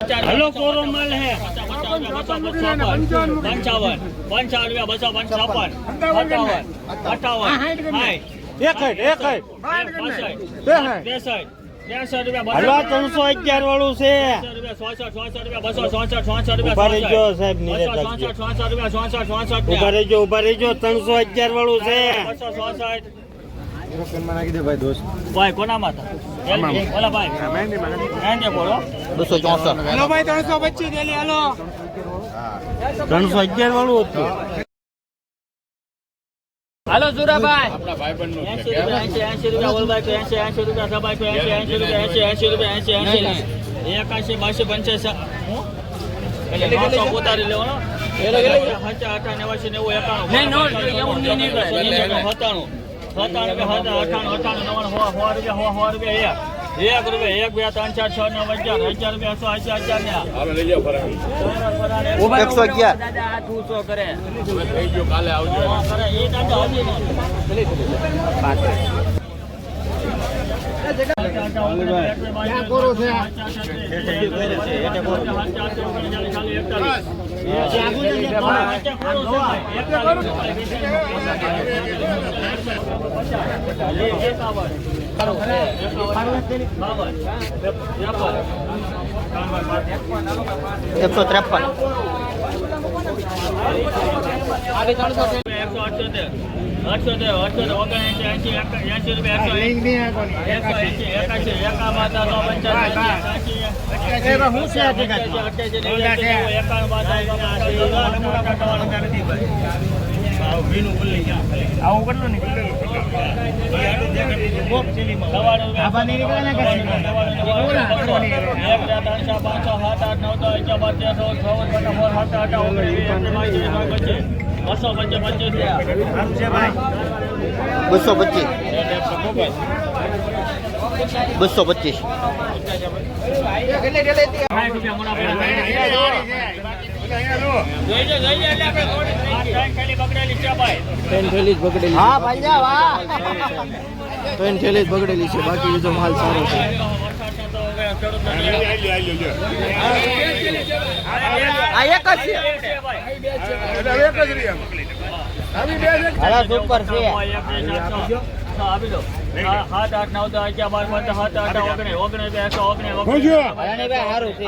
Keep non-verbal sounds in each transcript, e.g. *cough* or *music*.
Hello કોરો માલ હે? પંચાવન પંચાવન. રૂપિયા બસો પંચાવન અઠાવન અઠાવન. એક એક ત્રેસઠ. હલવા ત્રણસો અગિયાર વાળું છે. ઊભા રહેજો સાહેબ. ઊભા રહેજો ઊભા રહેજો. ત્રણસો અગિયાર વાળું છે. ભાઈ કોનામાં હતા? ઓલા ભાઈ. મહેંદી બોલો. બસો ચોસઠ. ત્રણસો અગિયાર વાળું હતું. હાલો સુરાભાઈ રૂપિયા એસી એસી રૂપિયા ઓલભાઈ તો એસી એસી રૂપિયા સભાઈ તો એસી એસી રૂપિયા એસી એસી રૂપિયા એસી એસી એકાશી? એટલે નવસો ઉતારી લેવાનો. હચા અઠા નેવાસી નેવું એકાણું. સત્તાણું સત્તાણું અઠાણું અઠાણું નવ્વાણું સો સો રૂપિયા સો સો રૂપિયા એક એક રૂપિયા એક બે ત્રણ ચાર છ નવ અગિયાર અગિયાર રૂપિયા સો ને એકસો અગિયાર. દાદા હાથ ઊંચો કરે. એ દાદા હજી નહીં. એકસો ત્રેપન એકસો અઠ્યોતેર. અઠ્યોતેર અઠ્યોતેર ઓગણએંસી એંસી એસી એંસી રૂપિયા એકસો એંસી એકાસી એકા અઠ્યાસી નેવ્યાસી નેવું બાર સો બસો પંચે પચીસ. બસો પચીસ. ટ્રેન થેલી જ બગડેલી છે બાકી બીજો માલ સારો છે આ એક જ છે સાત આઠ નવ દસ અગિયાર બાર પંદર સાત આઠ ઓગણીસ ઓગણીસ બે એકસો ઓગણીસ ઓગણીસ. સારું છે.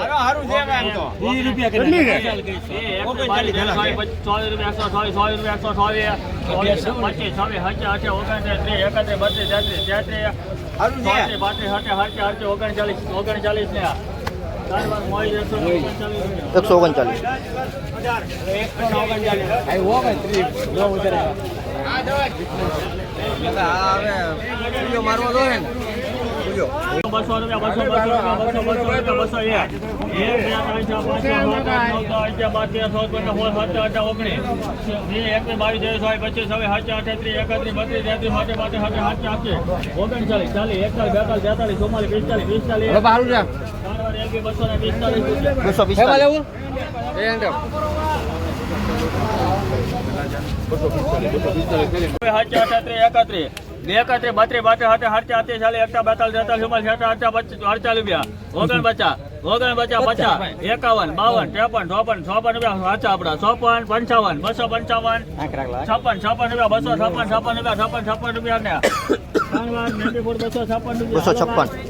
એકસો ઓગણચાલીસ મારવા દો ને. બસો રૂપિયા એક. બાવીસ પચીસ છવ્વીસ સાત અઠત્રીસ એકત્રીસ બત્રીસ તેત્રીસ માટે સાતે સાત આઠ ઓગણચાલીસ ચાલીસ એકતાલીસ બેતાલીસ તેતાલીસ ચુમ્માલીસ પિસ્તાલીસ પિસ્તાલીસ બસો ને પિસ્તાલીસ. બસો પિસ્તાલીસ. સાચા અઠત્રીસ એકત્રીસ બત્રીસ બત્રીસ એકતા બેતાલીસ તેતાલીસ સાત આઠ પચીસ અડચાલીસ રૂપિયા ઓગણ ઓગણ પચાસ પચાસ. એકાવન બાવન ત્રેપન ચોપન ચોપન રૂપિયા સાચા આપડા. ચોપન પંચાવન બસો પંચાવન. છપ્પન છપ્પન રૂપિયા બસો છપ્પન છપ્પન રૂપિયા છપ્પન છપ્પન રૂપિયા ને *coughs* બસો છપ્પન.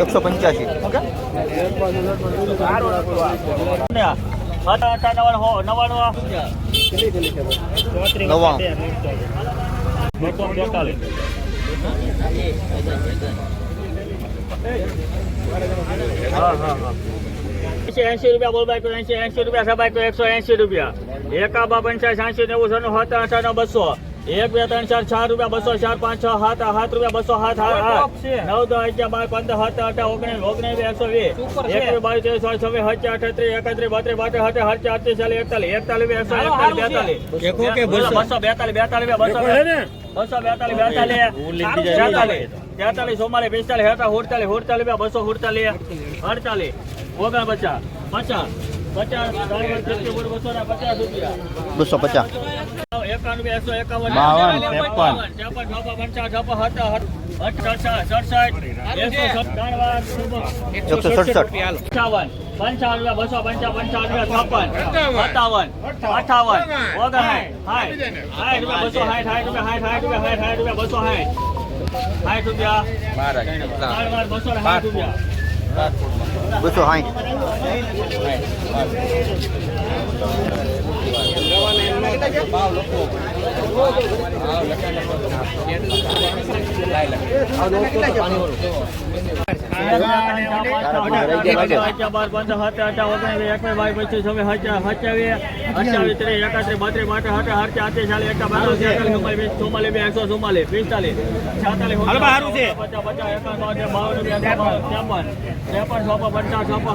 એકસો એંસી, પંચ્યાસી, ઓકે? હતા, હતા, એંશી રૂપિયા બોલ બાઈક એસી એંશી રૂપિયા સબાઈક એકસો એસી રૂપિયા. એકાબા પંચાસ એસી નેવું સનું અઠાણું બસો. એક બે ત્રણ ચાર ચાર રૂપિયા બસો ચાર પાંચ છ સાત સાત રૂપિયા બસો સાત આઠ નવ દસ અગિયાર બાર પંદર સત્તર અઢાર ઓગણીસ ઓગણીસ એકસો વીસ. એકવીસ બાવીસ ત્રેવીસ ચોવીસ છવ્વીસ સત્યાવીસ અઠત્રીસ એકત્રીસ બત્રીસ બત્રીસ સત્તર સત્તર અડતીસ ચાલીસ એકતાલીસ એકતાલીસ એકસો એકતાલીસ બેતાલીસ. બસો બેતાલીસ બેતાલીસ બસો બસો બેતાલીસ બેતાલીસ તેતાલીસ તેતાલીસ ચુમ્માલીસ પિસ્તાલીસ હેઠા હુડતાલીસ હુડતાલીસ બસો હુડતાલીસ અડતાલીસ ઓગણ પચાસ પચાસ બસો પચાસ રૂપિયા. બસો પચાસ. એકાણું બે એકસો એકાવન. બાવન, ત્રેપન. એકસો સડસઠ. પંચાવન બસો પંચાવન છપ્પન સત્તાવન અઠાવન ઓગણસાઠ સાઠ સાઠ રૂપિયા બસો સાઠ સાઠ રૂપિયા સાઠ સાઠ રૂપિયા સાઠ સાઠ રૂપિયા બસો સાઠ. સાઠ રૂપિયા. બસો સાઠ રૂપિયા. બસો સાઠ લાઈ લખો પંચોતેર પિસ્તાલીસ હતા ઓગણ પચાસ એકાવન બાવન ત્રેપન ચોપન ચોપન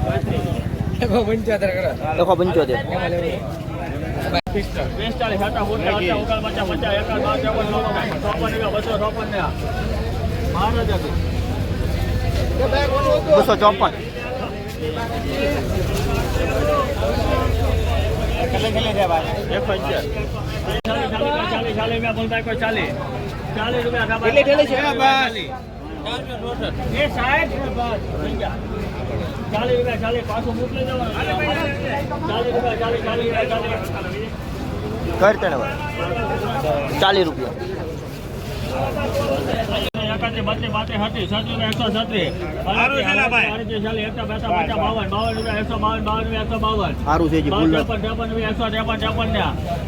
રૂપિયા બસો ચોપન ને મહારાજ હતું બસો ચોપન એક પંચાયત ચાલીસ ચાલીસ રૂપિયા બોલતા કોઈ ચાલીસ રૂપિયા ચાલીસ એ સાહેબ ચાલીસ રૂપિયા ચાલીસ પાછું મોકલી દેવાનું ચાલીસ રૂપિયા ચાલીસ ચાલીસ રૂપિયા ચાલીસ કર ચાલીસ રૂપિયા. એકાત્રી બત્રીસ હતી છત્રીસ છત્રીસ એકસો છત્રીસ. એકસો બાવન બાવન એકસો બાવન. ત્રેપન એકસો ત્રેપન ત્રેપન ને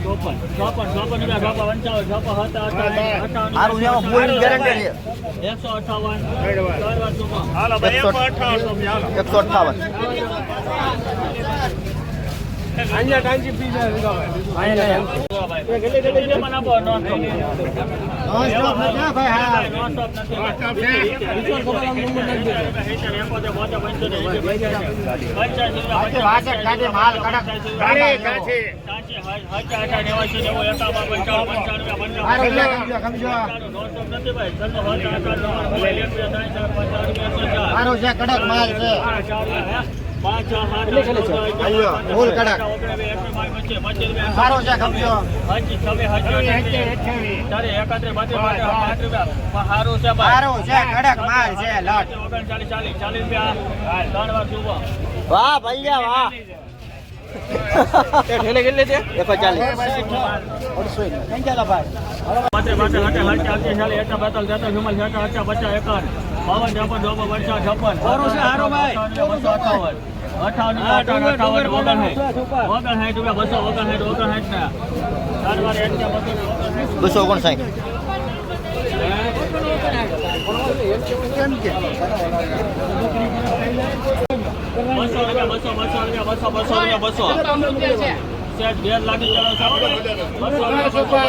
ચોપન ચોપન ચોપન રૂપિયા ચોપન પંચાવન ચોપન અઠાવન ભૂલની ગેરંટી છે એકસો અઠાવન એકસો અઠાવન સારું છે કડક માલ છે. ફૂલ કડક. સારો છે કબજો સારું છે ભાઈ છે કડક માલ છે લટ ચાલીસ ચાલીસ રૂપિયા ત્રણ વાર સુવો વાહ ભૈયા વાહ એકસો બાત્રે હાટે હાટે હાટે ચાલીસ એકતા બેતાલીસ તેતાલીસ ચુમ્માલીસ બાવન છપ્પન ચોપન પંચાવન છપ્પન. સારું છે સારો ભાઈ. બસો અઠાવન. અઠાવન અઠાવન અઠાવન ઓગણ સાઠ રૂપિયા બસો ઓગણસાઠ ઓગણસાઠ ના. ચાર વાર એક બસો બસો બસો બસો બસો બસો બસો બસો. બસો બસો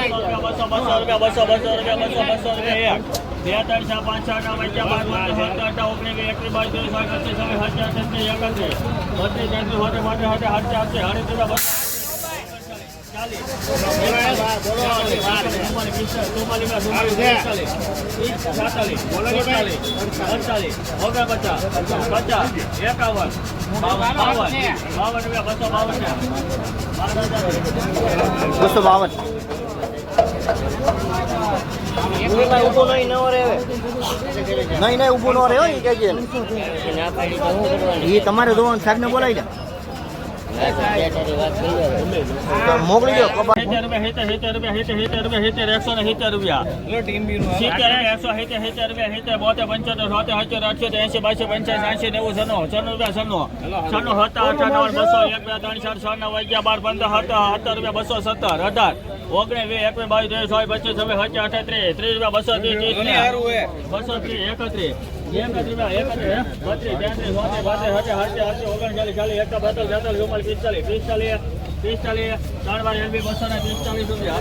બસો બસો રૂપિયા બસો બસો રૂપિયા બસો બસો રૂપિયા એક. બે ત્રણ ચાર પાંચ છ નવ અગિયાર બાર પંદર સત્તર અઢાર ઓગણીસ વીસ એકવીસ ત્રેવીસ ચોવીસ પચીસ છવ્વીસ સત્યાવીસ અઠ્યાવીસ એકત્રીસ બત્રીસ તેત્રીસ હોતે માટે હોતે હાથ ચારસો હાડી રૂપિયા બસો બસો બાવન ઊભો નહીં ન રહે નહીં નહીં ઊભું ન રહે એ. તમારે જોવાનું સાહેબને બોલાવી દે. મોકલી દો બાસી સત્તર અઢાર. ઓગણીસ વીસ એકવીસ બાવીસ ત્રેવીસ ચોવીસ પચીસ છવ્વીસ સત્યાવીસ ત્રીસ ત્રીસ રૂપિયા બસો ત્રીસ બસો ત્રીસ એકત્રીસ. પિસ્તાલીસ ત્રણ વાર એલબી બસો ને પિસ્તાલીસ રૂપિયા